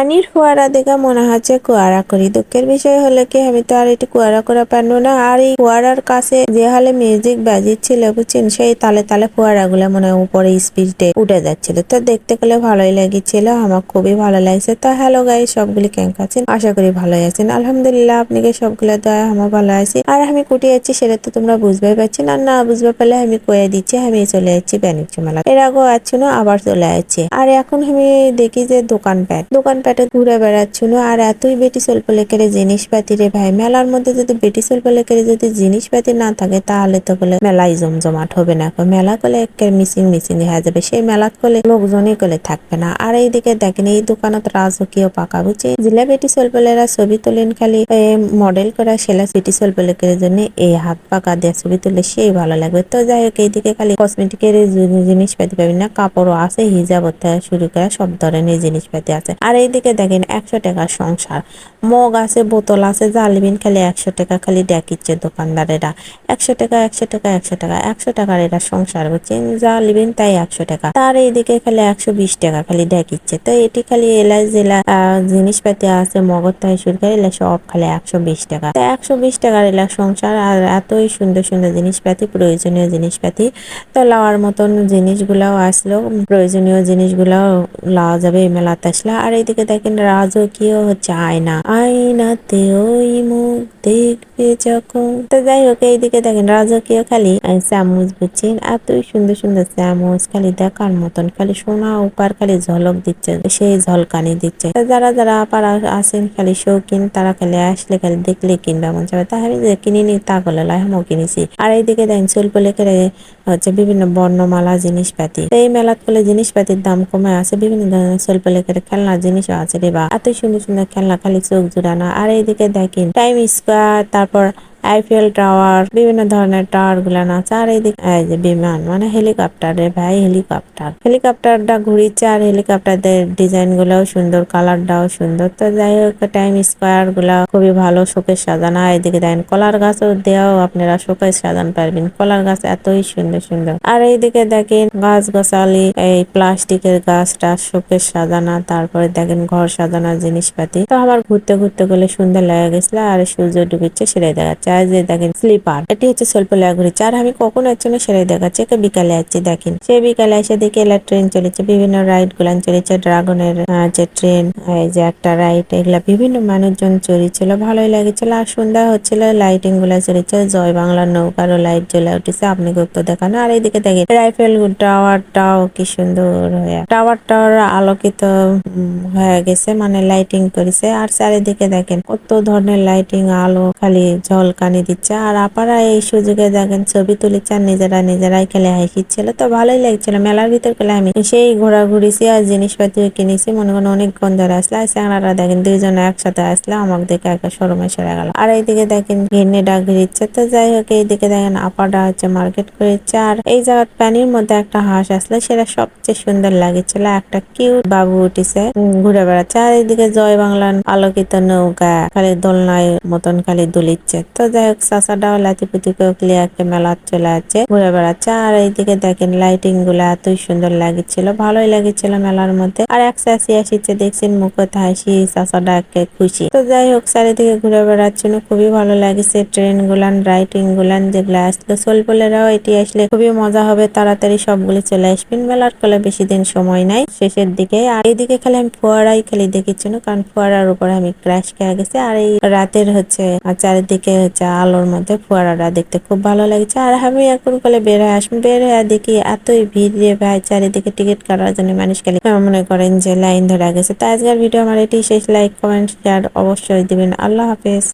পানির ফোয়ারা দেখে মনে হচ্ছে কুয়ারা করি। দুঃখের বিষয় হলো কি, আমি তো আর এটি কুয়ারা করা পারব না। আর এই কুয়ারার কাছে যে হালে মিউজিক বাজিচ্ছিল, বুঝছেন? সেই তালে তালে ফোয়ারা গুলো মনে হয় উপরে স্পিডে উঠে যাচ্ছিল। তো দেখতে গেলে ভালোই লাগছিল আমার খুবই ভালো লাগছে। তো হ্যালো গাই সবগুলি কেমন আছেন? আশা করি ভালোই আছেন। আলহামদুলিল্লাহ, আপনাকে সবগুলো দয়া আমার ভালো আছি। আর আমি কুটি যাচ্ছি, সেটা তো তোমরা বুঝবে পারছি না। না বুঝবে পারলে আমি কয়ে দিচ্ছি, আমি চলে যাচ্ছি বাণিজ্য মেলা এর আগেও আছি না আবার চলে যাচ্ছি। আর এখন আমি দেখি যে দোকানপাট দোকানপাটে ঘুরে বেড়াচ্ছিল আর এতই বেটি স্বল্প লেকের জিনিসপাতি রে ভাই। মেলার মধ্যে যদি বেটি স্বল্প লেকের যদি জিনিসপাতি না থাকে, তাহলে তো বলে মেলাই জমজমাট হবে না মেলা করলে একে মিসিং মিসিং হয়ে যাবে। সেই মেলাত করলে লোকজনই কলে থাকবে না। আর এইদিকে দেখেন, এই দোকানত রাজকীয় পাকা বুঝছি জিলা বেটি স্বল্পলেরা ছবি তোলেন খালি মডেল করা সেলা বেটি লেকের জন্য এই হাত পাকা দিয়ে ছবি তুললে সেই ভালো লাগবে। তো যাই হোক, এইদিকে খালি কসমেটিকের জিনিসপাতি পাবি না, কাপড়ও আছে, হিজাব শুরু করা সব ধরনের জিনিসপাতি আছে। আর এইদিকে দেখেন একশো টাকার সংসার। মগ আছে, বোতল আছে জালিবিন খালি একশো টাকা খালি ডেকিচ্ছে দোকানদারেরা। একশো টাকা একশো টাকা একশো টাকা, একশো টাকার এরা সংসার হচ্ছেন যা লিবেন তাই একশো টাকা। তার এইদিকে খালি একশো বিশ টাকা খালি ডেকিচ্ছে তো এটি খালি এলাচ, জেলা জিনিসপাতি আছে মগর তাই শুরু করে এলা সব খালি একশো বিশ টাকা। তো একশো বিশ টাকার এলা সংসার আর এতই সুন্দর সুন্দর জিনিসপাতি, প্রয়োজনীয় জিনিসপাতি। তো লাওয়ার মতন জিনিসগুলাও আসলো। প্রয়োজনীয় জিনিসগুলাও লাওয়া যাবে এই মেলাতে আসলে। আর এইদিকে দেখেন রাজকীয় হচ্ছে আয়না আয়নাতে ওই মুখ দেখবে যখন। তো যাই হোক, এইদিকে দেখেন রাজকীয় খালি চামচ বুঝছেন? এতই সুন্দর সুন্দর চামচ, খালি দেখার মতন, খালি সোনা উপার খালি ঝলক দিচ্ছে, সেই ঝলকানি দিচ্ছে। যারা যারা আপার আছেন, খালি শৌখিন, তারা খালি আসলে খালি দেখলে কিনবে মন যাবে তাই আমি যে কিনিনি, তা করলে লাইমও কিনেছি। আর এইদিকে দেখেন শিল্প লেখে হচ্ছে বিভিন্ন বর্ণমালা জিনিসপাতি। এই মেলাত করলে জিনিসপাতির দাম কমে আছে, বিভিন্ন ধরনের শিল্প লেখের খেলনা জিনিসও আছে রে বা। এত সুন্দর সুন্দর খেলনা, খালি চোখ জুড়ানো। আর এইদিকে দেখেন টাইম স্কোয়ার তারপর আইফেল টাওয়ার বিভিন্ন ধরনের টাওয়ারগুলা আছে আর এইদিকে এই যে বিমান মানে হেলিকপ্টার রে ভাই হেলিকপ্টার হেলিকপ্টারটা ঘুরিচ্ছে আর হেলিকপ্টারদের ডিজাইন গুলাও সুন্দর কালারটাও সুন্দর। তো যাই হোক টাইম স্কোয়ারগুলা খুবই ভালো শোকের সাজানো। এদিকে দেখেন, কলার গাছও দেওয়াও আপনারা শোকের সাজানো পারবেন। কলার গাছ এতই সুন্দর সুন্দর। আর এইদিকে দেখেন গাছ গাছালি এই প্লাস্টিকের গাছটা শোকের সাজানা, তারপরে দেখেন ঘর সাজানোর জিনিসপাতি। তো আমার ঘুরতে ঘুরতে গেলে সুন্দর লেগে গেছিল, আর সূর্য ডুবিচ্ছে, সেটাই দেখাচ্ছে। যে দেখেন, স্লিপার। এটি হচ্ছে স্বল্প লেগে ঘুরেছে আর আমি কখন এর জন্য সেটাই দেখাচ্ছি? একে বিকালে আসছি, দেখেন। সে বিকালে এসে দেখি এলা ট্রেন চলেছে, বিভিন্ন রাইড গুলান চলেছে। ড্রাগনের যে ট্রেন এই যে একটা রাইড এগুলা বিভিন্ন মানুষজন চড়িয়েছিল, ভালোই লাগেছিল। আর সন্ধ্যা হচ্ছিল লাইটিংগুলা চলেছে, জয় বাংলার নৌকারও লাইট জ্বলে উঠেছে আপনি গুপ্ত দেখানো। আর এইদিকে দেখেন রাইফেল টাওয়ারটাও কি সুন্দর হয়ে টাওয়ার টাওয়ার আলোকিত হয়ে গেছে মানে লাইটিং করেছে। আর চারিদিকে দেখেন, কত ধরনের লাইটিং আলো, খালি ঝলকানি দিচ্ছে। আর আপারা এই সুযোগে দেখেন, ছবি তুলেছে আর নিজেরা নিজেরাই খেলে হাসিচ্ছিল। তো ভালোই লাগছিল। মেলার ভিতর খেলে আমি সেই ঘোরাঘুরিছি আর জিনিসপাতি কিনেছি। মনে করেন অনেক ধরে আসলে। আর স্যাংরারা দেখেন, দুইজন একসাথে আসলে। আমাকে দেখে একটা শোরুমে সেরে গেল। আর এইদিকে দেখেন ঘিরনে ডাক ঘিরিচ্ছে তো যাই হোক, এইদিকে দেখেন আপাটা হচ্ছে মার্কেট করেছে। আর এই জায়গার পানির মধ্যে একটা হাঁস আসলে। সেটা সবচেয়ে সুন্দর লাগেছিল। একটা কিউট বাবু উঠেছে ঘুরে বেড়াচ্ছে। আর এইদিকে জয় বাংলার আলোকিত নৌকা, খালি দোলনায় মতন খালি দুলিচ্ছে। তো যাই হোক চাষাটাও লাতিপুতি ক্লিয়ারকে মেলা চলে যাচ্ছে ঘুরে বেড়াচ্ছে। আর এইদিকে দেখেন লাইটিংগুলা এতই সুন্দর লাগছিল, ভালোই লাগছিল মেলার মধ্যে। আর এক চাষি আসিচ্ছে দেখছেন মুখত হাসি চাষাটা একে খুশি। তো যাই হোক চারিদিকে ঘুরে বেড়াচ্ছিল খুবই ভালো লাগছে ট্রেন গুলান রাইটিং গুলান যেগুলো আসলো সোলপোলেরাও এটি আসলে খুবই মজা হবে, তাড়াতাড়ি সবগুলি চলে আসবেন। মেলার কলে বেশি দিন সময় নাই, শেষের দিকে। আর এইদিকে খালি আমি ফোয়ারাই খালি দেখেছিল কারণ ফোয়ারার উপরে আমি ক্র্যাশ খেয়ে গেছে। আর এই রাতের হচ্ছে চারিদিকে হচ্ছে আলোর মধ্যে ফোয়ারাটা দেখতে খুব ভালো লাগছে। আর আমি এখন কলে বের হয়ে আসব। বের হয়ে দেখি এতই ভিড় রে ভাই, চারিদিকে টিকিট কাটার জন্য মানুষ খালি মনে করেন যে লাইন ধরে গেছে। তো আজকের ভিডিও আমার এটি শেষ। লাইক কমেন্ট শেয়ার অবশ্যই দিবেন। আল্লাহ হাফেজ।